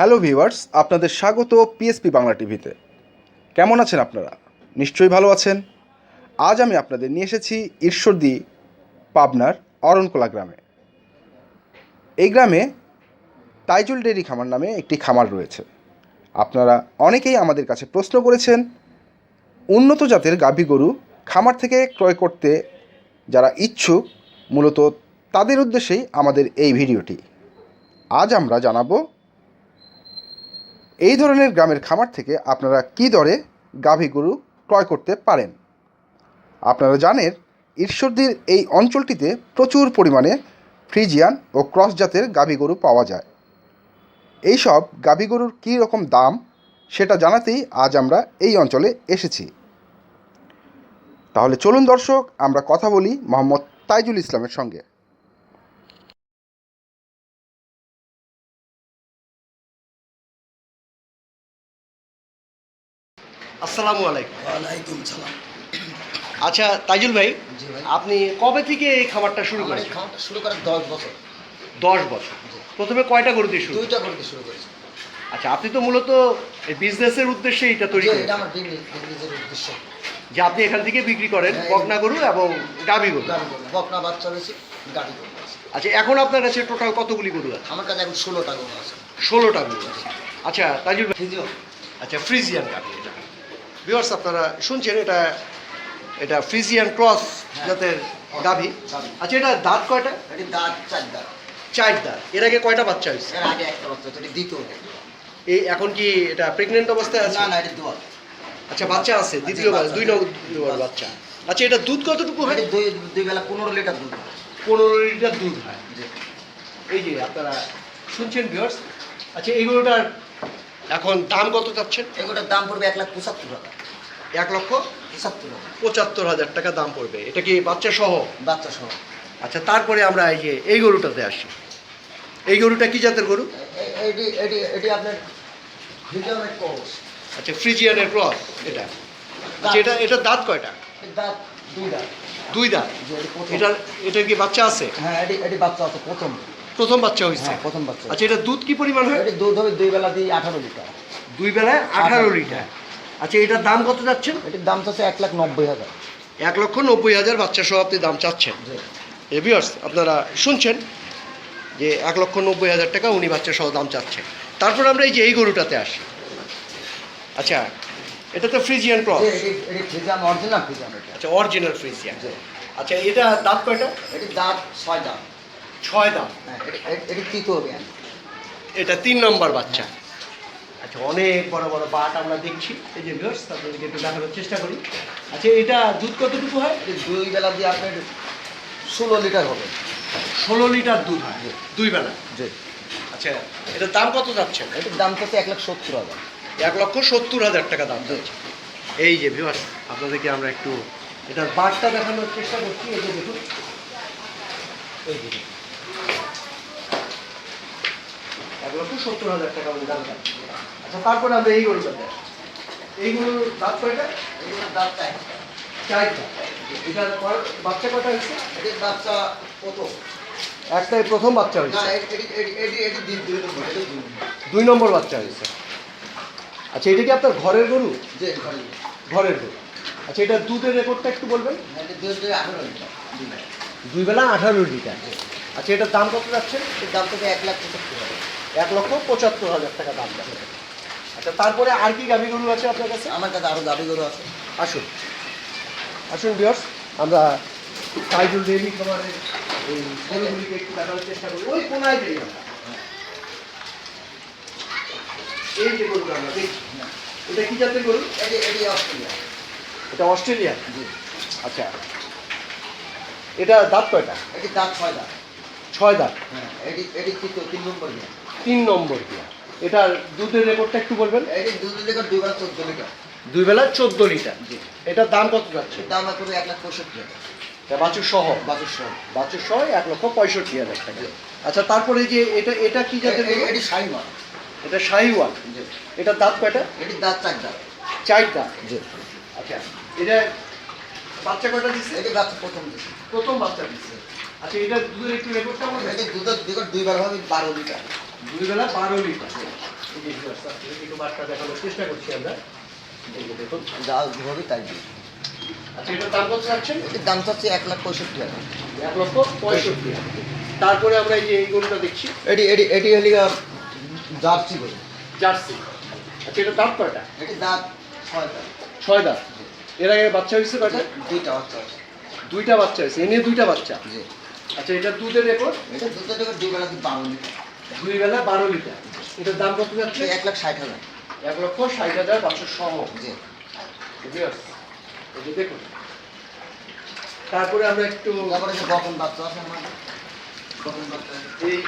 Hello viewers, আপনাদের স্বাগত PSP Bangla টিভিতে। কেমন আছেন আপনারা? নিশ্চয়ই ভালো আছেন। আজ আমি আপনাদের নিয়ে এসেছি ঈশ্বরদী পাবনার অরণকোলা গ্রামে। এই গ্রামে তাইজুল ডেরি খামার নামে একটি খামার রয়েছে। আপনারা অনেকেই আমাদের কাছে প্রশ্ন করেছেন, উন্নত জাতের গাভী গরু খামার থেকে ক্রয় করতে যারা ইচ্ছুক, মূলত তাদের উদ্দেশ্যেই আমাদের এই ভিডিওটি। আজ আমরা জানাব এই ধরনের গ্রামের খামার থেকে আপনারা কী দরে গাভী গরু ক্রয় করতে পারেন? আপনারা জানেন, ঈশ্বরদীর এই অঞ্চলটিতে প্রচুর পরিমাণে ফ্রিজিয়ান ও ক্রস জাতের গাভী গরু পাওয়া যায়। এই সব গাভী গরুর কী রকম দাম, সেটা জানাতেই আজ আমরা এই অঞ্চলে এসেছি। তাহলে চলুন দর্শক, আমরা কথা বলি মোহাম্মদ তাইজুল ইসলামের সঙ্গে। আসসালামু আলাইকুম। ওয়ালাইকুম সালাম। আচ্ছা তাইজুল ভাই আপনি কবে থেকে এই খামারটা শুরু করেছেন? খামারটা শুরু করার দশ বছর। দশ বছর। প্রথমে কয়টা গরু দিয়ে শুরু দুইটা করতে শুরু করেছি। আচ্ছা আপনি তো মূলত এই বিজনেসের উদ্দেশ্যে এটা তৈরি করেন এটা আমার বিজনেসের উদ্দেশ্য। যে আপনি এখান থেকে বিক্রি করেন হ্যাঁ, বকনা গরু এবং গাভী গরু। বকনা বাচ্চা রয়েছে গাড়ি করব আচ্ছা এখন আপনার কাছে টোটাল কতগুলি গরু আছে? আমার কাছে এখন ষোলোটা গরু আছে। ষোলোটা গরু আছে। আচ্ছা তাইজুল ভাই। আচ্ছা ফ্রিজিয়ান গাভী এটা। ভিউয়ার্স আপনারা শুনছেন এটা এটা ফ্রিজিয়ান ক্রস হ্যাঁ। জাতের গাভী। গাভী। আচ্ছা এটা দাঁত কয়টা? দাঁত চার দাঁত। চার দাঁত। এর আগে কয়টা বাচ্চা হয়েছে? এর আগে একটা বাচ্চা এটি দ্বিতীয় এই এখন কি এটা প্রেগনেন্ট অবস্থায় আছে? না না এটি দোয়া আচ্ছা বাচ্চা আছে দ্বিতীয় বাচ্চা দুই। নম্বর বাচ্চা। আচ্ছা এটা দুধ কতটুকু হয়? দুই দুই বেলা পনেরো লিটার দুধ হয়। পনেরো লিটার দুধ হয়। এই যে আপনারা শুনছেন ভিউয়ার্স আচ্ছা এইগুলোটার এখন দাম কত চাচ্ছেন? এগুলোর দাম পড়বে এক লাখ পঁচাত্তর হাজার। এক লক্ষ পঁচাত্তর পঁচাত্তর হাজার টাকা দাম পড়বে। এটা কি বাচ্চা সহ? বাচ্চা সহ। আচ্ছা তারপরে আমরা এই যে এই গরুটাতে আসি। এই গরুটা কি জাতের গরু? এটি এটি এটি আপনার কোর্স। আচ্ছা ফ্রিজিয়ানের ক্রস এটা। আচ্ছা এটা এটা দাঁত কয়টা? দাঁত দুই দাঁত। দুই দাঁত? এটি এটা কি বাচ্চা আছে? হ্যাঁ এটি এটি বাচ্চা আছে প্রথম। প্রথম বাচ্চা হয়েছে হ্যাঁ প্রথম বাচ্চা। আচ্ছা এটা দুধ কি পরিমাণ হয়? দুধ হবে দুই বেলা দিয়ে আঠারো লিটার। দুই বেলায় আঠারো আঠারো। লিটার। আচ্ছা এটার দাম কত যাচ্ছেন? এটির দাম চাচ্ছে এক লাখ নব্বই হাজার। এক লক্ষ নব্বই হাজার বাচ্চা সহ আপনি দাম চাচ্ছেন। এভিয়ার্স আপনারা শুনছেন যে এক লক্ষ নব্বই হাজার টাকা উনি বাচ্চা সহ দাম চাচ্ছেন। তারপর আমরা এই যে এই গরুটাতে আসি। আচ্ছা এটা তো ফ্রিজিয়ান ক্রস এটি এটি অরিজিনাল আচ্ছা অরিজিনাল ফ্রিজিয়ান আচ্ছা এটা দাঁত কয়টা? এটির দাঁত ছয় দাঁত। ছয় দাঁত। হ্যাঁ এটি- এটি- এটি তৃতীয় এটা তিন নম্বর বাচ্চা। আচ্ছা অনেক বড় বড় বাট আমরা দেখছি। এই যে ভিউয়ার্স আপনাদেরকে একটু দেখানোর চেষ্টা করি। আচ্ছা এটা দুধ কতটুকু হয়? দুই বেলা দিয়ে আপনার ষোলো লিটার হবে। ষোলো লিটার দুধ হয়? দুই বেলা? জি। আচ্ছা এটার দাম কত যাচ্ছে? এটির দাম চাচ্ছে এক লাখ সত্তর হাজার। এক লক্ষ সত্তর হাজার টাকা দাম যাচ্ছে। এই যে ভিউয়ার্স আপনাদেরকে আমরা একটু এটার বারটা দেখানোর চেষ্টা করছি। এই যে দেখুন। এই দেখুন। এক লক্ষ সত্তর হাজার টাকা উনি দাম চাচ্ছেন। তারপরে আমরা এই গরুটাতে আসি। এই গরুর দাঁত কয়টা? এগুলোর দাঁত চাই চারটা। এটার বাচ্চা কটা হয়েছে? এটির বাচ্চা প্রথম। একটাই প্রথম বাচ্চা হয়েছে? দুই নম্বর বাচ্চা হয়েছে। আচ্ছা এটা কি আপনার ঘরের গরু? ঘরে ঘরের গরু। আচ্ছা এটা দুধের রেকর্ডটা একটু বলবেন? দুই দুই আঠারো লিটার দুই বেলা। আঠারো লিটার। আচ্ছা এটার দাম কত যাচ্ছে? এটির দাম থেকে এক লাখ পঁচাত্তর হাজার। এক লক্ষ পঁচাত্তর হাজার টাকা দাম যাচ্ছে। আচ্ছা তারপরে আর কি গাভী গরু আছে আপনার কাছে? আমার কাছে আরও দাবি গরু আছে। আসুন। আসুন বিয়ার্স আমরা টাইজুল ডেইলি খামারের এই গরুগুলিকে একটু দেখানোর চেষ্টা করি। ওই কোনায় যাই আমরা। এই যে গরুটা আমরা দেখছি। এটা কি জাতের গরু? এটি অস্ট্রেলিয়া। এটা অস্ট্রেলিয়া? আচ্ছা। এটা দাঁত কয়টা? এটি দাঁত ছয় দাঁত। ছয় দাঁত। হ্যাঁ এটি এটি তিন নম্বর গিয়া। তিন নম্বর দিয়া এটার দুধের রেকর্ডটা একটু বলবেন? এটি দুধ লিটার দুই বেলা চোদ্দ লিটার। দুই বেলা চোদ্দ লিটার? এটার দাম কত যাচ্ছে? দাম আছে এক লাখ পঁয়ষট্টি হাজার। বাছুর সহ বাছুর সহ বাছুর সহ এক লক্ষ পঁয়ষট্টি হাজার টাকা। আচ্ছা তারপরে যে এটা এটা কি জাতের? এটি শাহিমাল এটা শাহিওয়াল? জি। এটার দাঁত কয়টা? এটি দাঁত চার দাঁত। চার দাঁত? আচ্ছা এটা বাচ্চা কয়টা দিচ্ছে এটি বাচ্চা প্রথম দিচ্ছে প্রথম বাচ্চা দিচ্ছে আচ্ছা এটা দুধের একটু রেকর্ডটা বলবেন? এটি দুধের দিকে দুই বেলা হবে বারো লিটার। দুই বেলা বারো লিটার। একটু দেখানোর চেষ্টা করছি আমরা। এই যে দেখুন। যা হবে তাই আচ্ছা এটার দাম কত চাচ্ছেন? এটির দাম চাচ্ছি এক লাখ পঁয়ষট্টি হাজার। এক লক্ষ পঁয়ষট্টি হাজার। তারপরে আমরা এই যে এই গরুটা দেখছি। এটি এটি এটি হলি জার্সি গরু। জার্সি। আচ্ছা এটা দাঁত কয়টা? এটির দাঁত ছয়টা ছয় দাঁত। এর আগে বাচ্চা হয়েছে কয়টা? দুইটা বাচ্চা আছে দুইটা বাচ্চা হয়েছে। এ নিয়ে দুইটা বাচ্চা? জি। আচ্ছা এটা দুধের রেকর্ড? এটা দুটো থেকে দুই বেলা বারো লিটার। দুই বেলা বারো লিটার। এটার দাম কত যাচ্ছে? এক লাখ ষাট হাজার। এক লক্ষ ষাট হাজার পাঁচশো সহ। জি। এই যে দেখুন। তারপরে আমরা একটু তারপরে যে বকন বাচ্চা আছে আমার বকন বাচ্চা এই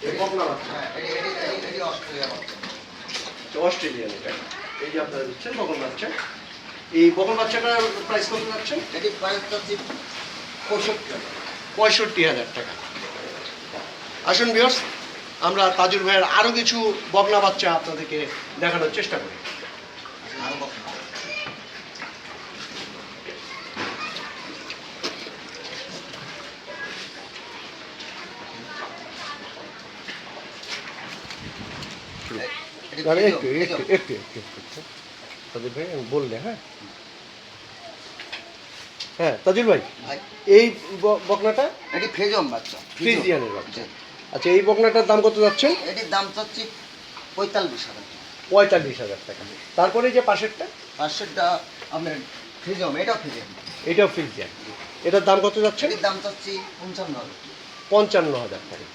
যে বকলা বাচ্চা হ্যাঁ অস্ট্রেলিয়া বাচ্চা অস্ট্রেলিয়ান এটা। এই যে আপনারা দিচ্ছেন বকল বাচ্চা এই বকল বাচ্চাটার প্রাইস কত যাচ্ছেন এটি প্রাইস চাচ্ছি পঁয়ষট্টি হাজার। পঁয়ষট্টি হাজার টাকা। আসুন বিয়স আমরা তাজুর ভাইয়ের আরও কিছু বকলা বাচ্চা আপনাদেরকে দেখানোর চেষ্টা করি। আরও বকন এটি আরে ফিজিও, একটু একটু একটু একটু একটু। তাজুল ভাই আমি বললে হ্যাঁ? হ্যাঁ তাজুল ভাই ভাই, এই ব- বকনাটা এটি ফেজম বাচ্চা? ফ্রিজিয়ানের বাচ্চা। আচ্ছা এই বকনাটার দাম কত যাচ্ছেন? এটির দাম চাচ্ছি পঁয়তাল্লিশ হাজার পঁয়তাল্লিশ হাজার টাকা। তারপরে যে পাশেরটা? পাঁচশোটা আপনার ফ্রিজম এটাও ফ্রিজম। এটাও ফ্রিজিয়ান এটার দাম কত যাচ্ছে? এটির দাম চাচ্ছি পঞ্চান্ন হাজার। পঞ্চান্ন হাজার টাকা।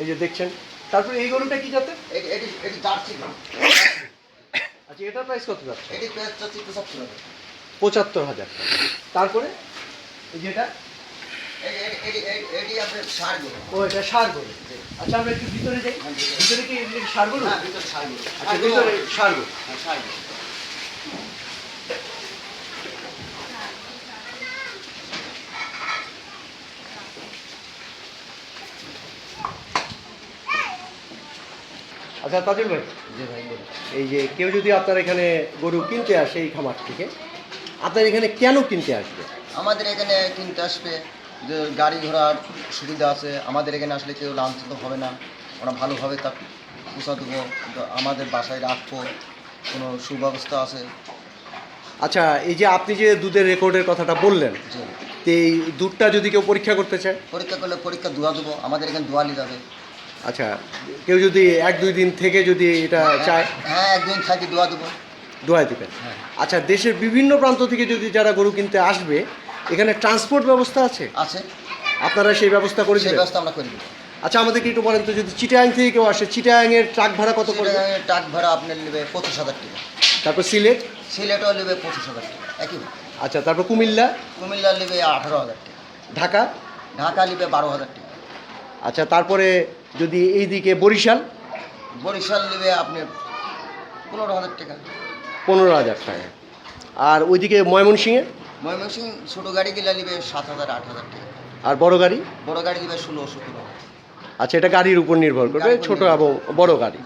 এই যে দেখছেন তারপরে এই গরুটা কি যাতে এটি এটি জার্সি গরু। আচ্ছা এটার প্রাইস কত যাচ্ছে? এটি প্রাইস চাচ্ছি পঁচাত্তর হাজার। পঁচাত্তর হাজার টাকা। তারপরে এই যেটা? আচ্ছা আমরা হ্যাঁ আচ্ছা হ্যাঁ। আচ্ছা তাজুল ভাই ভাই এই যে কেউ যদি আপনার এখানে গরু কিনতে আসে এই খামার থেকে আপনার এখানে কেন কিনতে আসবে আমাদের এখানে কিনতে আসবে যে গাড়ি ঘোড়ার সুবিধা আছে আমাদের এখানে আসলে কেউ লাঞ্ছিত হবে না। ওরা ভালোভাবে তার পোষা দেবো আমাদের বাসায় রাখব কোনো সুব্যবস্থা আছে? আচ্ছা এই যে আপনি যে দুধের রেকর্ডের কথাটা বললেন তো এই দুধটা যদি কেউ পরীক্ষা করতে চায়? পরীক্ষা করলে পরীক্ষা দোয়া দেবো আমাদের এখানে দোয়ালি যাবে। আচ্ছা কেউ যদি এক দুই দিন থেকে যদি এটা চায়? হ্যাঁ একদিন থাকি দোয়া দেবো। দোয়াই দেবেন। হ্যাঁ। আচ্ছা দেশের বিভিন্ন প্রান্ত থেকে যদি যারা গরু কিনতে আসবে এখানে ট্রান্সপোর্ট ব্যবস্থা আছে? আছে। আপনারা সেই ব্যবস্থা করে সেই দেবেন? ব্যবস্থা আমরা করে দেবো। আচ্ছা আমাদেরকে একটু বলেন তো যদি চিটাং থেকে কেউ আসে চিটাংয়ের ট্রাক ভাড়া কত পড়বে? ট্রাক ভাড়া আপনার নেবে পঁচিশ হাজার টাকা। তারপর সিলেট? সিলেটও নেবে পঁচিশ হাজার টাকা একই আচ্ছা তারপর কুমিল্লা? কুমিল্লা নেবে আঠারো হাজার টাকা। ঢাকা? ঢাকা নেবে বারো হাজার টাকা। আচ্ছা তারপরে যদি এইদিকে বরিশাল? বরিশাল নেবে আপনার পনেরো হাজার টাকা। পনেরো হাজার টাকা। আর ওইদিকে ময়মনসিংহে? ময়মনসিং ছোটো গাড়ি গেলে নেবে সাত হাজার আট হাজার টাকা। আর বড় গাড়ি? বড় গাড়ি নেবে ষোলো সতেরো। আচ্ছা এটা গাড়ির উপর নির্ভর করবে ছোট এবং বড় গাড়ি।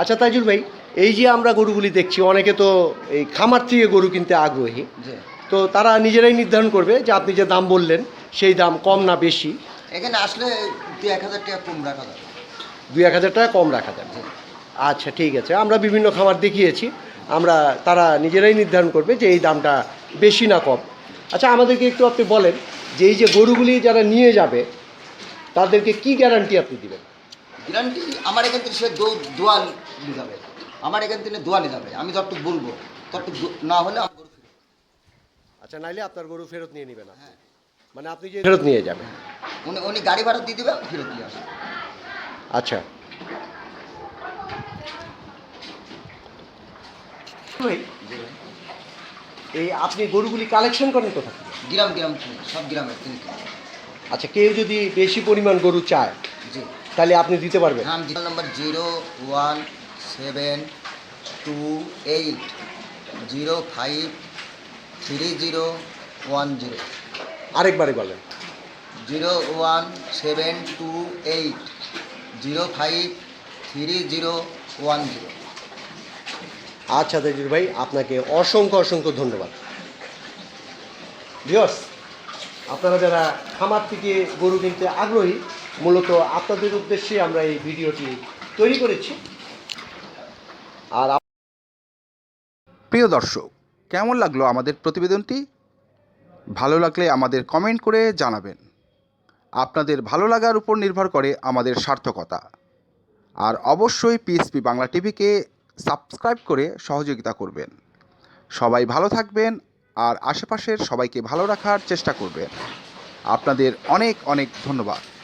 আচ্ছা তাইজুল ভাই এই যে আমরা গরুগুলি দেখছি অনেকে তো এই খামার থেকে গরু কিনতে আগ্রহী। তো তারা নিজেরাই নির্ধারণ করবে যে আপনি যে দাম বললেন সেই দাম কম না বেশি। এখানে আসলে দু এক হাজার টাকা কম রাখা যাবে। দুই এক হাজার টাকা কম রাখা যাবে। আচ্ছা ঠিক আছে। আমরা বিভিন্ন খামার দেখিয়েছি। আমরা তারা নিজেরাই নির্ধারণ করবে যে এই দামটা বেশি না কম। আচ্ছা আমাদেরকে একটু আপনি বলেন যে এই যে গরুগুলি যারা নিয়ে যাবে তাদেরকে কি গ্যারান্টি আপনি দিবেন? গ্যারান্টি আমার এখান থেকে সে দোয়া নিয়ে যাবে। আমার এখান থেকে দোয়া নিয়ে যাবে। আমি যতটুকু বলব ততটুকু না হলে গরু। আচ্ছা নাইলে আপনার গরু ফেরত নিয়ে নেবেন আপনি। হ্যাঁ। মানে আপনি যে ফেরত নিয়ে যাবেন। উনি উনি গাড়ি ভাড়া দিয়ে দেবে ফেরত নিয়ে আসব। আচ্ছা। এই আপনি গরুগুলি কালেকশন করেন কোথা থেকে? গ্রাম গ্রাম থেকে সব গ্রামের থেকে। আচ্ছা কেউ যদি বেশি পরিমাণ গরু চায় জি। তাহলে আপনি দিতে পারবেন? নাম number zero one seven two eight zero five three zero one zero. আরেকবারে বলেন। Zero one seven two eight zero five three zero one zero. আচ্ছা তেজুর ভাই, আপনাকে অসংখ্য অসংখ্য ধন্যবাদ। ভিওর্স আপনারা যারা খামার থেকে গরু কিনতে আগ্রহী, মূলত আপনাদের উদ্দেশ্যে আমরা এই ভিডিওটি তৈরি করেছি। আর প্রিয় দর্শক, কেমন লাগল আমাদের প্রতিবেদনটি? ভালো লাগলে আমাদের কমেন্ট করে জানাবেন। আপনাদের ভালো লাগার উপর নির্ভর করে আমাদের সার্থকতা। আর অবশ্যই পিএসপি বাংলা টিভিকে সাবস্ক্রাইব করে সহযোগিতা করবেন। সবাই ভালো থাকবেন আর আশেপাশের সবাইকে ভালো রাখার চেষ্টা করবেন। আপনাদের অনেক অনেক ধন্যবাদ।